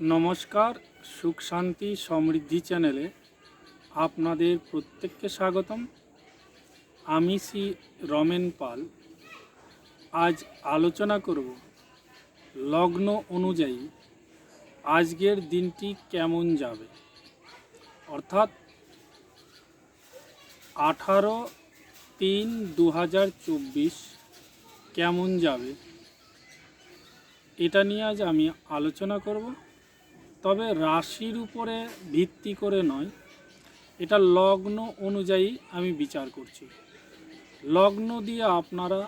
নমস্কার, সুখ শান্তি সমৃদ্ধি চ্যানেলে আপনাদের প্রত্যেককে স্বাগতম। আমি শ্রী রমেন পাল। আজ আলোচনা করব লগ্ন অনুযায়ী আজকের দিনটি কেমন যাবে? অর্থাৎ আঠারো তিন দু কেমন যাবে? এটা নিয়ে আজ আমি আলোচনা করব। তবে রাশির উপরে ভিত্তি করে নয়। এটা লগ্ন অনুযায়ী আমি বিচার করছি। লগ্ন দিয়ে আপনারা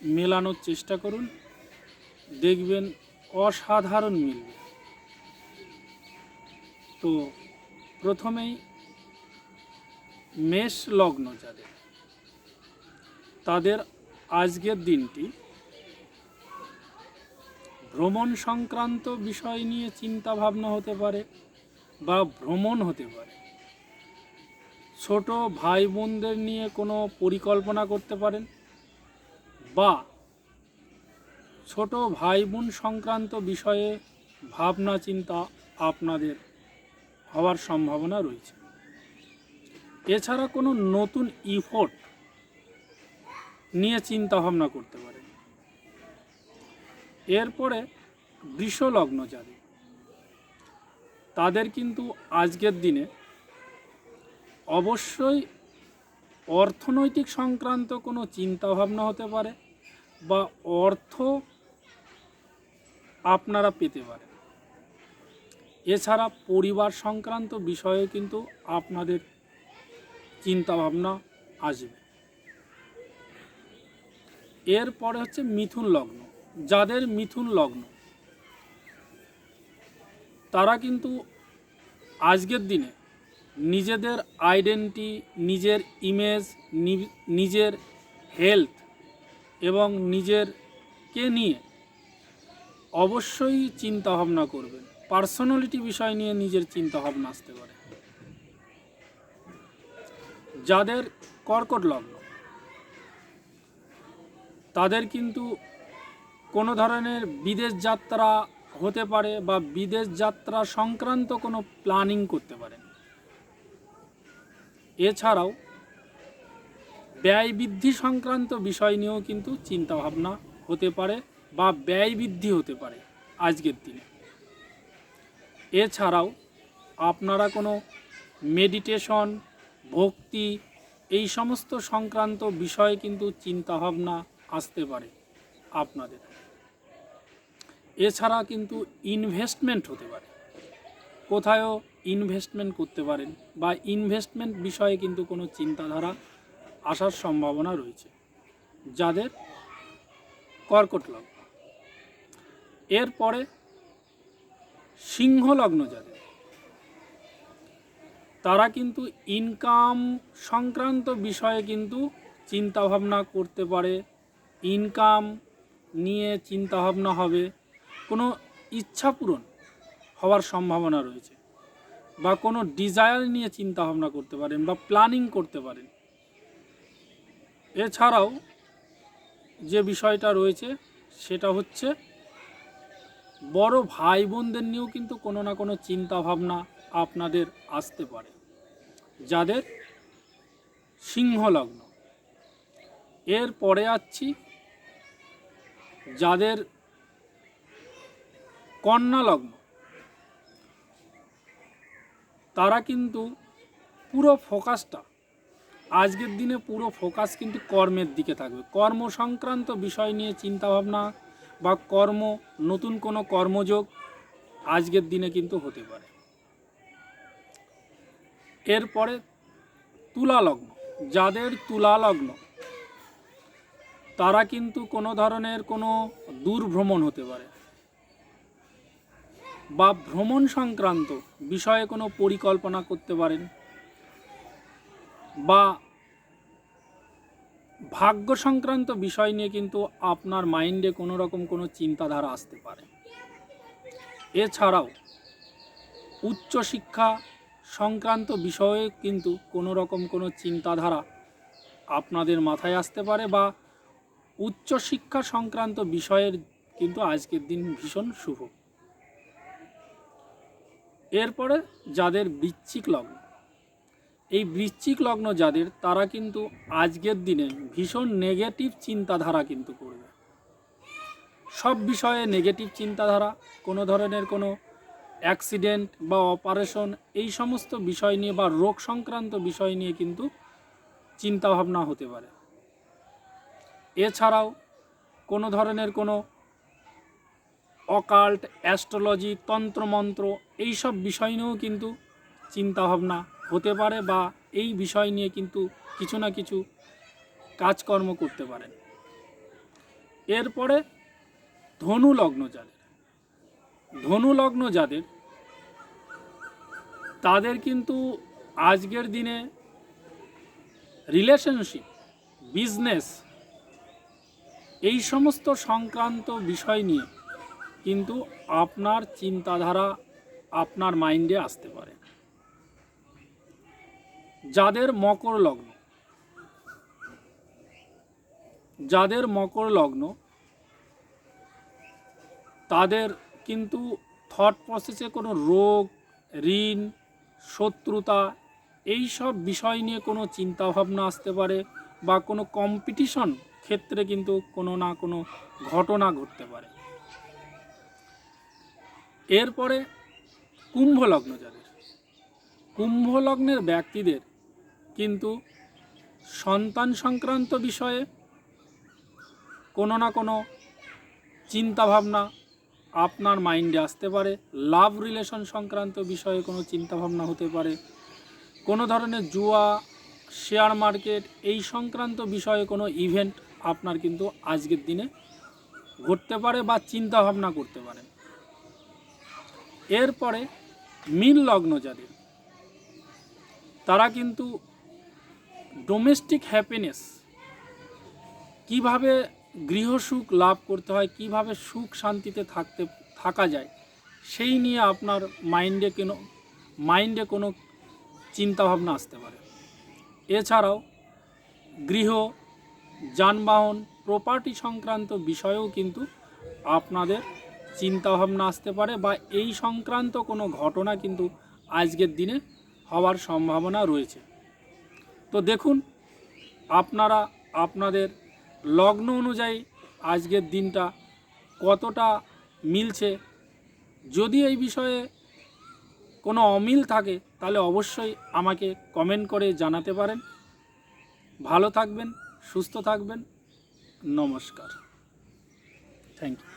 মেলানোর চেষ্টা করুন। দেখবেন অসাধারণ মিলবে। তো প্রথমেই মেষ লগ্ন যাদের, তাদের আজকের দিনটি ভ্রমণ সংক্রান্ত বিষয় নিয়ে চিন্তা ভাবনা হতে পারে বা ভ্রমণ হতে পারে। ছোট ভাই বোনদের নিয়ে কোনো পরিকল্পনা করতে পারেন বা ছোট ভাই বোন সংক্রান্ত বিষয়ে ভাবনা চিন্তা আপনাদের হওয়ার সম্ভাবনা রয়েছে। এছাড়া কোনো নতুন ইফোর্ট নিয়ে চিন্তা ভাবনা করতে পারেন। এরপরে বৃষলগ্ন যাদের। তাদের কিন্তু আজকের দিনে অবশ্যই অর্থনৈতিক সংক্রান্ত কোনো চিন্তাভাবনা হতে পারে বা অর্থ আপনারা পেতে পারেন। এছাড়া পরিবার সংক্রান্ত বিষয়ে কিন্তু আপনাদের চিন্তাভাবনা আসবে। এরপরে হচ্ছে মিথুন লগ্ন। যাদের মিথুন লগ্ন। তারা কিন্তু আজকের দিনে নিজেদের আইডেন্টি, নিজের ইমেজ নিজের হেলথ এবং নিজেরকে নিয়ে অবশ্যই চিন্তা ভাবনা করবেন। পার্সোনালিটি বিষয় নিয়ে নিজের চিন্তা ভাবনা আসতে পারে। যাদের কর্কট লগ্ন, তাদের কিন্তু কোনো ধরনের বিদেশ যাত্রা হতে পারে বা বিদেশ যাত্রা সংক্রান্ত কোনো প্ল্যানিং করতে পারেন। এছাড়াও ব্যয় বৃদ্ধি সংক্রান্ত বিষয় নিয়েও কিন্তু চিন্তাভাবনা হতে পারে বা ব্যয় বৃদ্ধি হতে পারে আজকের দিনে। এছাড়াও আপনারা কোনো মেডিটেশন, ভক্তি এই সমস্ত সংক্রান্ত বিষয়ে কিন্তু চিন্তাভাবনা আসতে পারে আপনাদের। এছাড়া কিন্তু ইনভেস্টমেন্ট হতে পারে। কোথায়ও ইনভেস্টমেন্ট করতে পারেন বা ইনভেস্টমেন্ট বিষয়ে কিন্তু কোনো চিন্তাধারা আসার সম্ভাবনা রয়েছে, যাদের কর্কট লগ্ন। এরপরে সিংহ লগ্ন যাদের, তারা কিন্তু ইনকাম সংক্রান্ত বিষয়ে কিন্তু চিন্তাভাবনা করতে পারে। ইনকাম নিয়ে চিন্তাভাবনা হবে। কোনো ইচ্ছা পূরণ হওয়ার সম্ভাবনা রয়েছে বা কোনো ডিজায়ার নিয়ে চিন্তাভাবনা করতে পারেন বা প্ল্যানিং করতে পারেন। এছাড়াও যে বিষয়টা রয়েছে সেটা হচ্ছে বড় ভাই বোনদের নিয়েও কিন্তু কোনো না কোনো চিন্তা ভাবনা আপনাদের আসতে পারে, যাদের সিংহ লগ্ন। এর পরে আছি যাদের কন্যা লগ্ন তারা কিন্তু পুরো ফোকাসটা, আজকের দিনে পুরো ফোকাস কিন্তু কর্মের দিকে থাকবে। কর্ম সংক্রান্ত বিষয় নিয়ে চিন্তাভাবনা বা কর্ম, নতুন কোনো কর্মযোগ আজকের দিনে কিন্তু হতে পারে। এরপরে তুলা লগ্ন যাদের তুলা লগ্ন তারা কিন্তু কোনো ধরনের কোনো দূর ভ্রমণ হতে পারে। বা ভ্রমণ সংক্রান্ত বিষয়ে কোনো পরিকল্পনা করতে পারেন? বা ভাগ্য সংক্রান্ত বিষয় নিয়ে কিন্তু আপনার মাইন্ডে কোনো রকম কোনো চিন্তাধারা আসতে পারে। এছাড়াও উচ্চশিক্ষা সংক্রান্ত বিষয়ে কিন্তু কোনো রকম কোনো চিন্তাধারা আপনাদের মাথায় আসতে পারে বা উচ্চশিক্ষা সংক্রান্ত বিষয়ের কিন্তু আজকের দিন ভীষণ শুভ। এরপরে যাদের বৃশ্চিক লগ্ন। এই বৃশ্চিক লগ্ন যাদের, তারা কিন্তু আজকের দিনে ভীষণ নেগেটিভ চিন্তাধারা কিন্তু করবে। সব বিষয়ে নেগেটিভ চিন্তাধারা, কোনো ধরনের কোনো অ্যাক্সিডেন্ট বা অপারেশন এই সমস্ত বিষয় নিয়ে বা রোগ সংক্রান্ত বিষয় নিয়ে কিন্তু চিন্তাভাবনা হতে পারে। এছাড়াও কোনো ধরনের কোনো অকাল্ট অ্যাস্ট্রোলজি তন্ত্রমন্ত্র এইসব বিষয় নিয়েও কিন্তু চিন্তাভাবনা হতে পারে বা এই বিষয় নিয়ে কিন্তু কিছু না কিছু কাজকর্ম করতে পারেন। এরপরে ধনু লগ্ন যাদের। ধনু লগ্ন যাদের, তাদের কিন্তু আজকের দিনে রিলেশনশিপ বিজনেস এই সমস্ত সংক্রান্ত বিষয় নিয়ে কিন্তু আপনার চিন্তাধারা আপনার মাইন্ডে আসতে পারে। যাদের মকর লগ্ন, যাদের মকর লগ্ন, তাদের কিন্তু থট প্রসেসে কোনো রোগ, ঋণ, শত্রুতা এই সব বিষয় নিয়ে কোনো চিন্তাভাবনা আসতে পারে বা কোনো কম্পিটিশন ক্ষেত্রে কিন্তু কোনো না কোনো ঘটনা ঘটতে পারে। এরপরে কুম্ভ লগ্ন যাদের। কুম্ভ লগ্নের ব্যক্তিদের কিন্তু সন্তান সংক্রান্ত বিষয়ে কোনো না কোনো চিন্তাভাবনা আপনার মাইন্ডে আসতে পারে, লাভ রিলেশন সংক্রান্ত বিষয়ে কোনো চিন্তাভাবনা হতে পারে, কোনো ধরনের জুয়া, শেয়ার মার্কেট এই সংক্রান্ত বিষয়ে কোনো ইভেন্ট আপনার কিন্তু আজকের দিনে ঘটতে পারে বা চিন্তাভাবনা করতে পারেন এরপরে মিল লগ্ন যাদের, তারা কিন্তু ডোমেস্টিক হ্যাপিনেস কীভাবে গৃহসুখ লাভ করতে হয়, কীভাবে সুখ শান্তিতে থাকতে, থাকা যায়, সেই নিয়ে আপনার মাইন্ডে কেন মাইন্ডে কোনো চিন্তাভাবনা আসতে পারে। এছাড়াও গৃহ, যানবাহন প্রপার্টি সংক্রান্ত বিষয়েও কিন্তু আপনাদের চিন্তাভাবনা আসতে পারে বা এই সংক্রান্ত কোনো ঘটনা কিন্তু আজকের দিনে হওয়ার সম্ভাবনা রয়েছে। তো দেখুন, আপনারা, আপনাদের লগ্ন অনুযায়ী আজকের দিনটা কতটা মিলছে। যদি এই বিষয়ে কোনো অমিল থাকে, তাহলে অবশ্যই আমাকে কমেন্ট করে জানাতে পারেন। ভালো থাকবেন, সুস্থ থাকবেন। নমস্কার। Thank you.